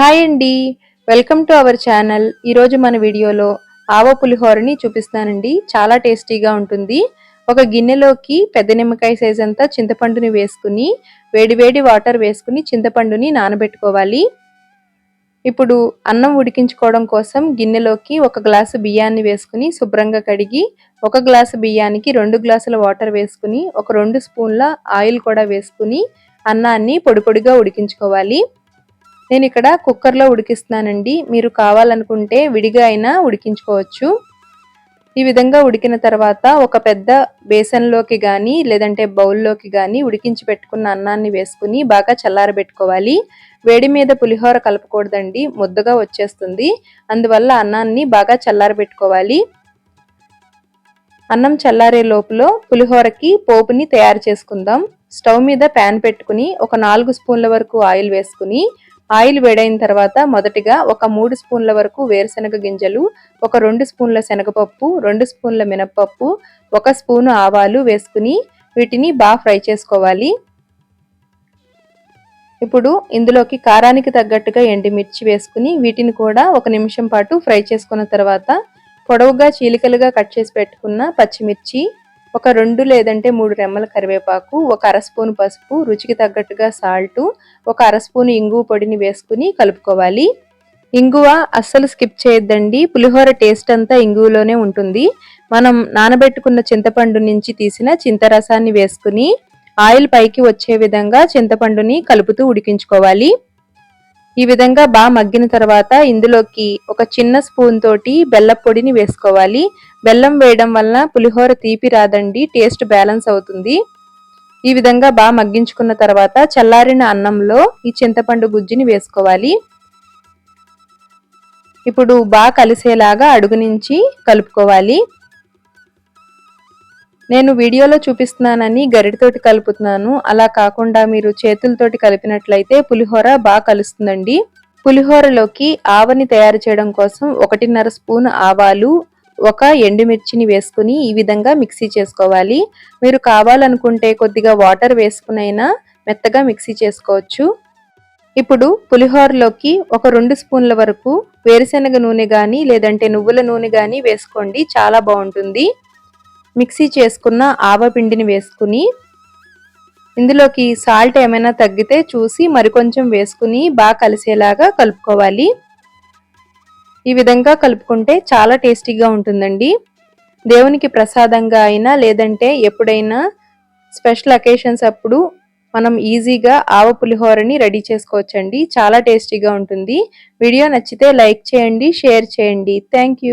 Hi అండి. Welcome to our channel. ఈరోజు మన వీడియోలో ఆవ పులిహోరని చూపిస్తానండి. చాలా టేస్టీగా ఉంటుంది. ఒక గిన్నెలోకి పెద్ద నిమ్మకాయ సైజ్ అంతా చింతపండుని వేసుకుని వేడివేడి వాటర్ వేసుకుని చింతపండుని నానబెట్టుకోవాలి. ఇప్పుడు అన్నం ఉడికించుకోవడం కోసం గిన్నెలోకి ఒక గ్లాసు బియ్యాన్ని వేసుకుని శుభ్రంగా కడిగి ఒక గ్లాసు బియ్యానికి రెండు గ్లాసుల వాటర్ వేసుకుని ఒక రెండు స్పూన్ల ఆయిల్ కూడా వేసుకుని అన్నాన్ని పొడి పొడిగా ఉడికించుకోవాలి. నేను ఇక్కడ కుక్కర్లో ఉడికిస్తున్నానండి. మీరు కావాలనుకుంటే విడిగా అయినా ఉడికించుకోవచ్చు. ఈ విధంగా ఉడికిన తర్వాత ఒక పెద్ద బేసన్లోకి కానీ లేదంటే బౌల్లోకి కానీ ఉడికించి పెట్టుకున్న అన్నాన్ని వేసుకుని బాగా చల్లారబెట్టుకోవాలి. వేడి మీద పులిహోర కలపకూడదండి. ముద్దగా వచ్చేస్తుంది. అందువల్ల అన్నాన్ని బాగా చల్లారబెట్టుకోవాలి. అన్నం చల్లారే లోపల పులిహోరకి పోపుని తయారు చేసుకుందాం. స్టవ్ మీద ప్యాన్ పెట్టుకుని ఒక నాలుగు స్పూన్ల వరకు ఆయిల్ వేసుకుని ఆయిల్ వేడైన తర్వాత మొదటిగా ఒక మూడు స్పూన్ల వరకు వేరుశనగ గింజలు ఒక రెండు స్పూన్ల శనగపప్పు రెండు స్పూన్ల మినప్పప్పు ఒక స్పూను ఆవాలు వేసుకుని వీటిని బాగా ఫ్రై చేసుకోవాలి. ఇప్పుడు ఇందులోకి కారానికి తగ్గట్టుగా ఎండిమిర్చి వేసుకుని వీటిని కూడా ఒక నిమిషం పాటు ఫ్రై చేసుకున్న తర్వాత పొడవుగా చీలికలుగా కట్ చేసి పెట్టుకున్న పచ్చిమిర్చి ఒక రెండు లేదంటే మూడు రెమ్మల కరివేపాకు ఒక అర స్పూన్ పసుపు రుచికి తగ్గట్టుగా సాల్ట్ ఒక అర స్పూన్ ఇంగువ పొడిని వేసుకుని కలుపుకోవాలి. ఇంగువ అస్సలు స్కిప్ చేయొద్దండి. పులిహోర టేస్ట్ అంతా ఇంగువలోనే ఉంటుంది. మనం నానబెట్టుకున్న చింతపండు నుంచి తీసిన చింతరసాన్ని వేసుకుని ఆయిల్ పైకి వచ్చే విధంగా చింతపండుని కలుపుతూ ఉడికించుకోవాలి. ఈ విధంగా బాగా మగ్గిన తర్వాత ఇందులోకి ఒక చిన్న స్పూన్ తోటి బెల్లం పొడిని వేసుకోవాలి. బెల్లం వేయడం వలన పులిహోర తీపి రాదండి టేస్ట్ బ్యాలెన్స్ అవుతుంది. ఈ విధంగా బాగా మగ్గించుకున్న తర్వాత చల్లారిన అన్నంలో ఈ చింతపండు గుజ్జుని వేసుకోవాలి. ఇప్పుడు బాగా కలిసేలాగా అడుగు నుంచి కలుపుకోవాలి. నేను వీడియోలో చూపిస్తున్నానని గరిటతోటి కలుపుతున్నాను. అలా కాకుండా మీరు చేతులతోటి కలిపినట్లయితే పులిహోర బాగా కలుస్తుందండి. పులిహోరలోకి ఆవని తయారు చేయడం కోసం ఒకటిన్నర స్పూన్ ఆవాలు ఒక ఎండుమిర్చిని వేసుకుని ఈ విధంగా మిక్సీ చేసుకోవాలి. మీరు కావాలనుకుంటే కొద్దిగా వాటర్ వేసుకునైనా మెత్తగా మిక్సీ చేసుకోవచ్చు. ఇప్పుడు పులిహోరలోకి ఒక రెండు స్పూన్ల వరకు వేరుశనగ నూనె కానీ లేదంటే నువ్వుల నూనె కానీ వేసుకోండి. చాలా బాగుంటుంది. మిక్సీ చేసుకున్న ఆవపిండిని వేసుకుని ఇందులోకి సాల్ట్ ఏమైనా తగ్గితే చూసి మరికొంచెం వేసుకుని బాగా కలిసేలాగా కలుపుకోవాలి. ఈ విధంగా కలుపుకుంటే చాలా టేస్టీగా ఉంటుందండి. దేవునికి ప్రసాదంగా అయినా లేదంటే ఎప్పుడైనా స్పెషల్ అకేషన్స్ అప్పుడు మనం ఈజీగా ఆవ పులిహోరని రెడీ చేసుకోవచ్చండి. చాలా టేస్టీగా ఉంటుంది. వీడియో నచ్చితే లైక్ చేయండి షేర్ చేయండి. థ్యాంక్